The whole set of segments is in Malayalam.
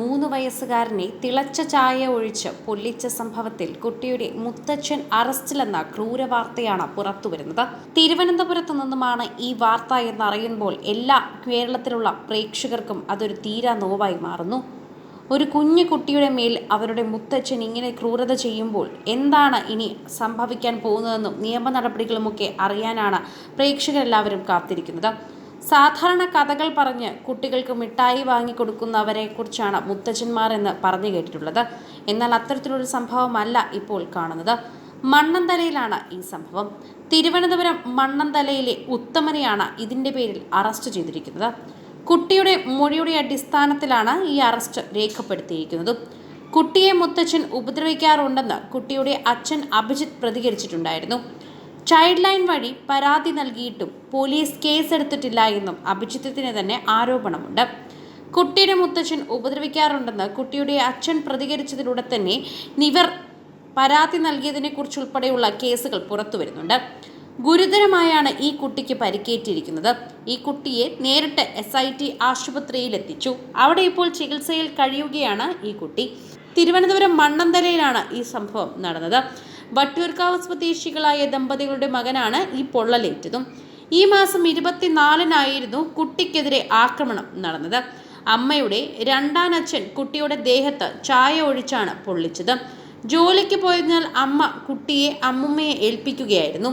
മൂന്ന് വയസ്സുകാരനെ തിളച്ച ചായ ഒഴിച്ച് പൊള്ളിച്ച സംഭവത്തിൽ കുട്ടിയുടെ മുത്തച്ഛൻ അറസ്റ്റിലെന്ന ക്രൂരവാർത്തയാണ് പുറത്തുവരുന്നത്. തിരുവനന്തപുരത്തു നിന്നുമാണ് ഈ വാർത്ത എന്നറിയുമ്പോൾ എല്ലാ കേരളത്തിലുള്ള പ്രേക്ഷകർക്കും അതൊരു തീരാ നോവായി മാറുന്നു. ഒരു കുഞ്ഞു കുട്ടിയുടെ മേൽ അവരുടെ മുത്തച്ഛൻ ഇങ്ങനെ ക്രൂരത ചെയ്യുമ്പോൾ എന്താണ് ഇനി സംഭവിക്കാൻ പോകുന്നതെന്നും നിയമ നടപടികളുമൊക്കെ അറിയാനാണ് പ്രേക്ഷകരെല്ലാവരും കാത്തിരിക്കുന്നത്. സാധാരണ കഥകൾ പറഞ്ഞ് കുട്ടികൾക്ക് മിഠായി വാങ്ങിക്കൊടുക്കുന്നവരെ കുറിച്ചാണ് മുത്തച്ഛന്മാർ എന്ന് പറഞ്ഞു കേട്ടിട്ടുള്ളത്. എന്നാൽ അത്തരത്തിലൊരു സംഭവമല്ല ഇപ്പോൾ കാണുന്നത്. മണ്ണന്തലയിലാണ് ഈ സംഭവം. തിരുവനന്തപുരം മണ്ണന്തലയിലെ ഉത്തമനെയാണ് ഇതിന്റെ പേരിൽ അറസ്റ്റ് ചെയ്തിരിക്കുന്നത്. കുട്ടിയുടെ മൊഴിയുടെ അടിസ്ഥാനത്തിലാണ് ഈ അറസ്റ്റ് രേഖപ്പെടുത്തിയിരിക്കുന്നത്. കുട്ടിയെ മുത്തച്ഛൻ ഉപദ്രവിക്കാറുണ്ടെന്ന് കുട്ടിയുടെ അച്ഛൻ അഭിജിത്ത് പ്രതികരിച്ചിട്ടുണ്ടായിരുന്നു. ചൈൽഡ് ലൈൻ വഴി പരാതി നൽകിയിട്ടും പോലീസ് കേസെടുത്തിട്ടില്ല എന്നും അഭിജിത്തിന് തന്നെ ആരോപണമുണ്ട്. കുട്ടിയുടെ മുത്തച്ഛൻ ഉപദ്രവിക്കാറുണ്ടെന്ന് കുട്ടിയുടെ അച്ഛൻ പ്രതികരിച്ചതിലൂടെ തന്നെ നിവർ പരാതി നൽകിയതിനെക്കുറിച്ചുൾപ്പെടെയുള്ള കേസുകൾ പുറത്തു വരുന്നുണ്ട്. ഗുരുതരമായാണ് ഈ കുട്ടിക്ക് പരിക്കേറ്റിരിക്കുന്നത്. ഈ കുട്ടിയെ നേരിട്ട് എസ് ഐ ടി ആശുപത്രിയിലെത്തിച്ചു. അവിടെ ഇപ്പോൾ ചികിത്സയിൽ കഴിയുകയാണ് ഈ കുട്ടി. തിരുവനന്തപുരം മണ്ണന്തലയിലാണ് ഈ സംഭവം നടന്നത്. വട്ടിയൂർക്കാവ് സ്വദേശികളായ ദമ്പതികളുടെ മകനാണ് ഈ പൊള്ളലേറ്റതും. ഈ മാസം ഇരുപത്തിനാലിനായിരുന്നു കുട്ടിക്കെതിരെ ആക്രമണം നടന്നത്. അമ്മയുടെ രണ്ടാനച്ഛൻ കുട്ടിയുടെ ദേഹത്ത് ചായ ഒഴിച്ചാണ് പൊള്ളിച്ചത്. ജോലിക്ക് പോയതിനാൽ അമ്മ കുട്ടിയെ അമ്മുമ്മയെ ഏൽപ്പിക്കുകയായിരുന്നു.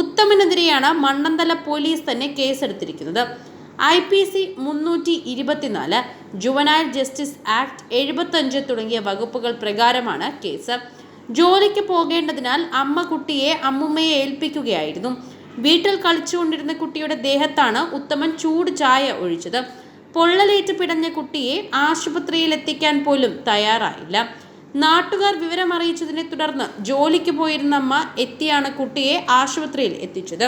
ഉത്തമനെതിരെയാണ് മണ്ണന്തല പോലീസ് തന്നെ കേസെടുത്തിരിക്കുന്നത്. ഐ പി സി മുന്നൂറ്റി ഇരുപത്തിനാല് ജസ്റ്റിസ് ആക്ട് എഴുപത്തഞ്ച് തുടങ്ങിയ വകുപ്പുകൾ പ്രകാരമാണ് കേസ്. ജോലിക്ക് പോകേണ്ടതിനാൽ അമ്മ കുട്ടിയെ അമ്മുമ്മയെ ഏൽപ്പിക്കുകയായിരുന്നു. വീട്ടിൽ കളിച്ചുകൊണ്ടിരുന്ന കുട്ടിയുടെ ദേഹത്താണ് ഉത്തമൻ ചൂട് ചായ ഒഴിച്ചത്. പൊള്ളലേറ്റ് പിടഞ്ഞ കുട്ടിയെ ആശുപത്രിയിൽ എത്തിക്കാൻ പോലും തയ്യാറായില്ല. നാട്ടുകാർ വിവരം അറിയിച്ചതിനെ തുടർന്ന് ജോലിക്ക് പോയിരുന്ന അമ്മ എത്തിയാണ് കുട്ടിയെ ആശുപത്രിയിൽ എത്തിച്ചത്.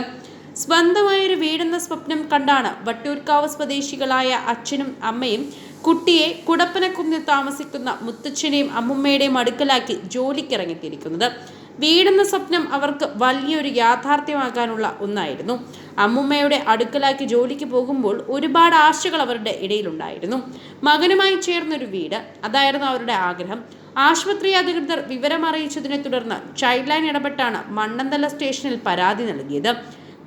സ്വന്തമായൊരു വീടെന്ന സ്വപ്നം കണ്ടാണ് വട്ടിയൂർക്കാവ് സ്വദേശികളായ അച്ഛനും അമ്മയും കുട്ടിയെ കുടപ്പനക്കുന്നിൽ താമസിക്കുന്ന മുത്തച്ഛനെയും അമ്മുമ്മയുടെയും അടുക്കലാക്കി ജോലിക്കിറങ്ങിത്തിരിക്കുന്നത്. വീടെന്ന സ്വപ്നം അവർക്ക് വലിയൊരു യാഥാർത്ഥ്യമാകാനുള്ള ഒന്നായിരുന്നു. അമ്മുമ്മയുടെ അടുക്കലാക്കി ജോലിക്ക് പോകുമ്പോൾ ഒരുപാട് ആശകൾ അവരുടെ ഇടയിലുണ്ടായിരുന്നു. മകനുമായി ചേർന്നൊരു വീട് അതായിരുന്നു അവരുടെ ആഗ്രഹം. ആശുപത്രി അധികൃതർ വിവരമറിയിച്ചതിനെ തുടർന്ന് ചൈൽഡ് ലൈൻ ഇടപെട്ടാണ് മണ്ണന്തല സ്റ്റേഷനിൽ പരാതി നൽകിയത്.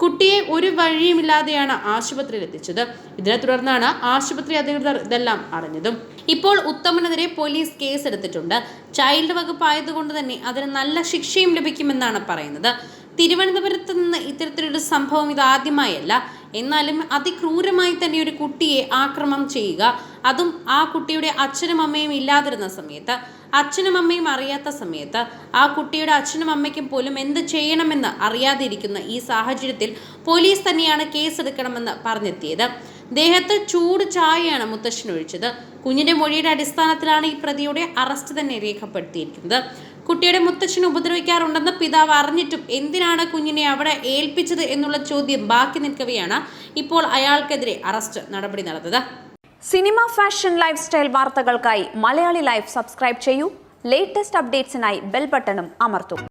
കുട്ടിയെ ഒരു വഴിയുമില്ലാതെയാണ് ആശുപത്രിയിൽ എത്തിച്ചത് ഇതിനെ തുടർന്നാണ് ആശുപത്രി അധികൃതർ ഇതെല്ലാം അറിഞ്ഞതും. ഇപ്പോൾ ഉത്തമനെതിരെ പോലീസ് കേസ് എടുത്തിട്ടുണ്ട് ചൈൽഡ് വകുപ്പ് ആയതുകൊണ്ട് തന്നെ അതിന് നല്ല ശിക്ഷയും ലഭിക്കുമെന്നാണ് പറയുന്നത്. തിരുവനന്തപുരത്ത് നിന്ന് ഇത്തരത്തിലൊരു സംഭവം ഇതാദ്യമായല്ല. എന്നാലും അതിക്രൂരമായി തന്നെ ഒരു കുട്ടിയെ ആക്രമം ചെയ്യുക. അതും ആ കുട്ടിയുടെ അച്ഛനും അമ്മയും ഇല്ലാതിരുന്ന സമയത്ത്. അച്ഛനും അമ്മയും അറിയാത്ത സമയത്ത്. ആ കുട്ടിയുടെ അച്ഛനും അമ്മയ്ക്കും പോലും എന്ത് ചെയ്യണമെന്ന് അറിയാതിരിക്കുന്ന ഈ സാഹചര്യത്തിൽ പോലീസ് തന്നെയാണ് കേസെടുക്കണമെന്ന് പറഞ്ഞെത്തിയത്. ദേഹത്ത് ചൂട് ചായയാണ് മുത്തശ്ശൻ ഒഴിച്ചത് കുഞ്ഞിന്റെ മൊഴിയുടെ അടിസ്ഥാനത്തിലാണ് ഈ പ്രതിയുടെ അറസ്റ്റ് തന്നെ രേഖപ്പെടുത്തിയിരിക്കുന്നത്. കുട്ടിയുടെ മുത്തച്ഛൻ ഉപദ്രവിക്കാറുണ്ടെന്ന് പിതാവ് അറിഞ്ഞിട്ടും എന്തിനാണ് കുഞ്ഞിനെ അവിടെ ഏൽപ്പിച്ചത് എന്നുള്ള ചോദ്യം ബാക്കി നിൽക്കവെയാണ് ഇപ്പോൾ അയാൾക്കെതിരെ അറസ്റ്റ് നടപടി നടന്നത്. സിനിമ ഫാഷൻ ലൈഫ് സ്റ്റൈൽ വാർത്തകൾക്കായി മലയാളി ലൈഫ് സബ്സ്ക്രൈബ് ചെയ്യൂ. ലേറ്റസ്റ്റ് അപ്ഡേറ്റ്സിനായി ബെൽ ബട്ടണും അമർത്തും.